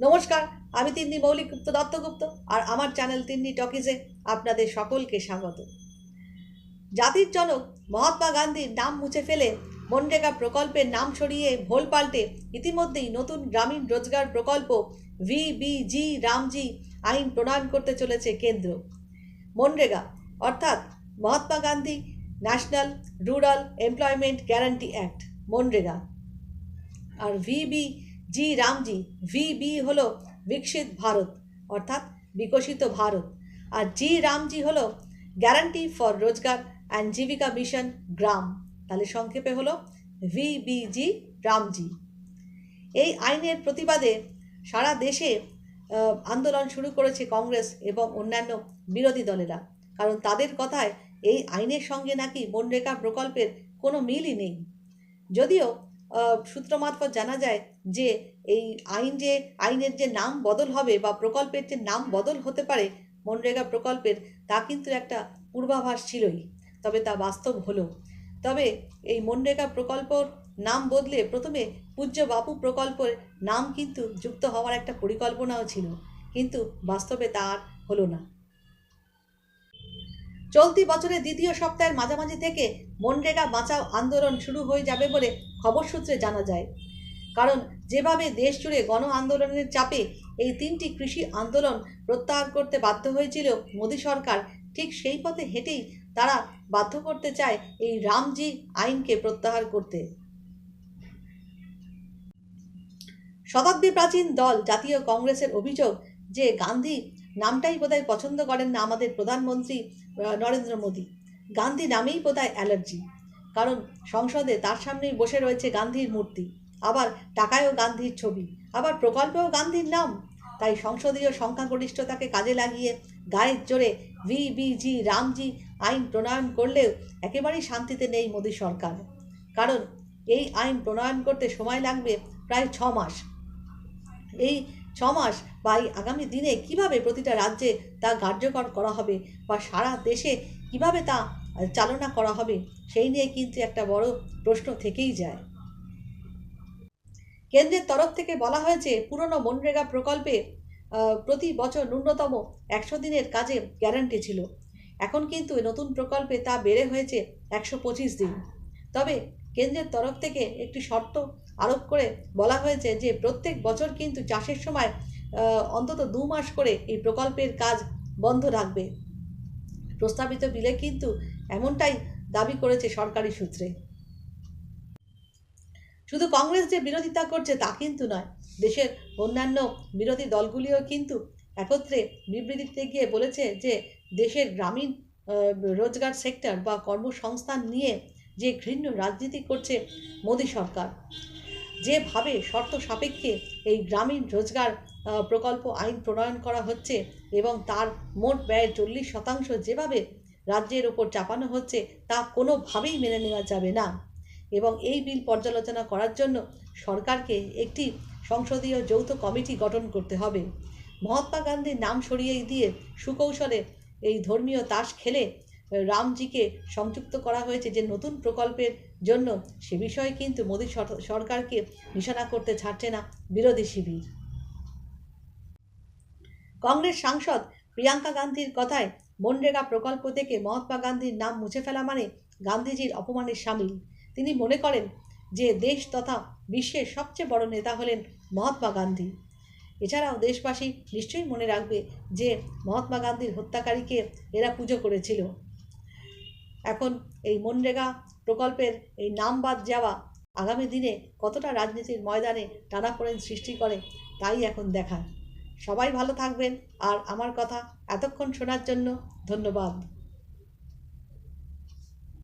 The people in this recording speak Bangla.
নমস্কার, আমি তিন্নি মৌলিক গুপ্ত দত্তগুপ্ত আর আমার চ্যানেল তিন্নি টকিজে আপনাদের সকলকে স্বাগত। জাতির জনক মহাত্মা গান্ধীর নাম মুছে ফেলে মনরেগা প্রকল্পের নাম সরিয়ে ভোল পাল্টে ইতিমধ্যেই নতুন গ্রামীণ রোজগার প্রকল্প ভিবিজি রামজি আইন প্রণয়ন করতে চলেছে কেন্দ্র। মনরেগা, অর্থাৎ Mahatma Gandhi national rural employment guarantee act, MNREGA. আর VB G, RAM G VB হলো বিকশিত ভারত, অর্থাৎ বিকশিত ভারত। আর জি, রামজি হলো guarantee for Rozgar and Jeevika mission Gram. তাহলে সংক্ষেপে হলো ভিবিজি রামজি। এই আইনের প্রতিবাদে সারা দেশে আন্দোলন শুরু করেছে কংগ্রেস এবং অন্যান্য বিরোধী দলেরা। কারণ তাদের কথায় এই আইনের সঙ্গে নাকি মনরেগা প্রকল্পের কোনো মিলই নেই। যদিও সূত্র মারফত জানা যায় যে এই আইন যে, আইনের যে নাম বদল হবে বা প্রকল্পের যে নাম বদল হতে পারে মনরেগা প্রকল্পের, তা কিন্তু একটা পূর্বাভাস ছিলই, তবে তা বাস্তব হলো। তবে এই মনরেগা প্রকল্পর নাম বদলে প্রথমে পূজ্য বাপু প্রকল্পের নাম কিন্তু যুক্ত হওয়ার একটা পরিকল্পনাও ছিল, কিন্তু বাস্তবে তা আর হলো না। চলতি বছরের দ্বিতীয় সপ্তাহের মাঝামাঝি থেকে মনরেগা বাঁচাও আন্দোলন শুরু হয়ে যাবে বলে খবর সূত্রে জানা যায়। কারণ, যেভাবে দেশ জুড়ে গণ আন্দোলনের চাপে এই তিনটি কৃষি আন্দোলন প্রত্যাহার করতে বাধ্য হয়েছিল মোদী সরকার, ঠিক সেই পথে হেঁটেই তারা বাধ্য করতে চায় এই রামজি আইনকে প্রত্যাহার করতে। শতাব্দী প্রাচীন দল জাতীয় কংগ্রেসের অভিযোগ যে গান্ধী নামটাই বোধহয় পছন্দ করেন না আমাদের প্রধানমন্ত্রী নরেন্দ্র মোদী। গান্ধী নামেই বোধহয় অ্যালার্জি। কারণ সংসদে তার সামনেই বসে রয়েছে গান্ধীর মূর্তি। আবার টাকায়ও গান্ধীর ছবি, আবার প্রকল্পেও গান্ধীর নাম। তাই সংসদীয় সংখ্যাগরিষ্ঠতাকে কাজে লাগিয়ে গায়ের জোরে ভি ভিবিজি রামজি আইন প্রণয়ন করলেও একেবারেই শান্তিতে নেই মোদী সরকার। কারণ এই আইন প্রণয়ন করতে সময় লাগবে প্রায় ছ মাস। এই ছ মাস বা এই আগামী দিনে কীভাবে প্রতিটা রাজ্যে তা কার্যকর করা হবে বা সারা দেশে কীভাবে তা চালনা করা হবে, সেই নিয়ে কিন্তু একটা বড় প্রশ্ন থেকেই যায়। কেন্দ্রের তরফ থেকে বলা হয়েছে, পুরনো মনরেগা প্রকল্পে প্রতি বছর ন্যূনতম একশো দিনের কাজে গ্যারান্টি ছিল। এখন কিন্তু নতুন প্রকল্পে তা বেড়ে হয়েছে একশো পঁচিশ দিন। তবে কেন্দ্রের তরফ থেকে একটি শর্ত আরোপ করে বলা হয়েছে যে প্রত্যেক বছর কিন্তু চাষের সময় অন্তত দু মাস করে এই প্রকল্পের কাজ বন্ধ রাখবে প্রস্তাবিত বিলে কিন্তু এমনটাই দাবি করেছে সরকারি সূত্রে। শুধু কংগ্রেস যে বিরোধিতা করছে তা কিন্তু নয়, দেশের অন্যান্য বিরোধী দলগুলিও কিন্তু একত্রে বিবৃতিতে গিয়ে বলেছে যে দেশের গ্রামীণ রোজগার সেক্টর বা কর্মসংস্থান নিয়ে যে ঘৃণ্য রাজনীতি করছে মোদী সরকার যেভাবে শর্ত সাপেক্ষে এই গ্রামীণ রোজগার প্রকল্প আইন প্রণয়ন করা হচ্ছে এবং তার মোট ব্যয়ের চল্লিশ শতাংশ যেভাবে রাজ্যের ওপর চাপানো হচ্ছে, তা কোনোভাবেই মেনে নেওয়া যাবে না। এবং এই বিল পর্যালোচনা করার জন্য সরকারকে একটি সংসদীয় যৌথ কমিটি গঠন করতে হবে। মহাত্মা গান্ধীর নাম সরিয়ে দিয়ে সুকৌশলে এই ধর্মীয় তাস খেলে রামজিকে সংযুক্ত করা হয়েছে যে নতুন প্রকল্পের জন্য সে বিষয়ে কিন্তু মোদী সরকারকে নিশানা করতে ছাড়ছে না বিরোধী শিবির। কংগ্রেস সাংসদ প্রিয়াঙ্কা গান্ধীর কথায় মনরেগা প্রকল্প থেকে মহাত্মা গান্ধীর নাম মুছে ফেলা মানে গান্ধীজির অপমানের সামিল। তিনি মনে করেন যে দেশ তথা বিশ্বের সবচেয়ে বড় নেতা হলেন মহাত্মা গান্ধী। এছাড়াও দেশবাসী নিশ্চয়ই মনে রাখবে যে মহাত্মা গান্ধীর হত্যাকারীকে এরা পুজো করেছিল। এখন এই মনরেগা প্রকল্পের এই নাম বাদ যাওয়া আগামী দিনে কতটা রাজনীতির ময়দানে টানাপোড়েন সৃষ্টি করে, তাই এখন দেখার। সবাই ভালো থাকবেন, আর আমার কথা এতক্ষণ শোনার জন্য ধন্যবাদ।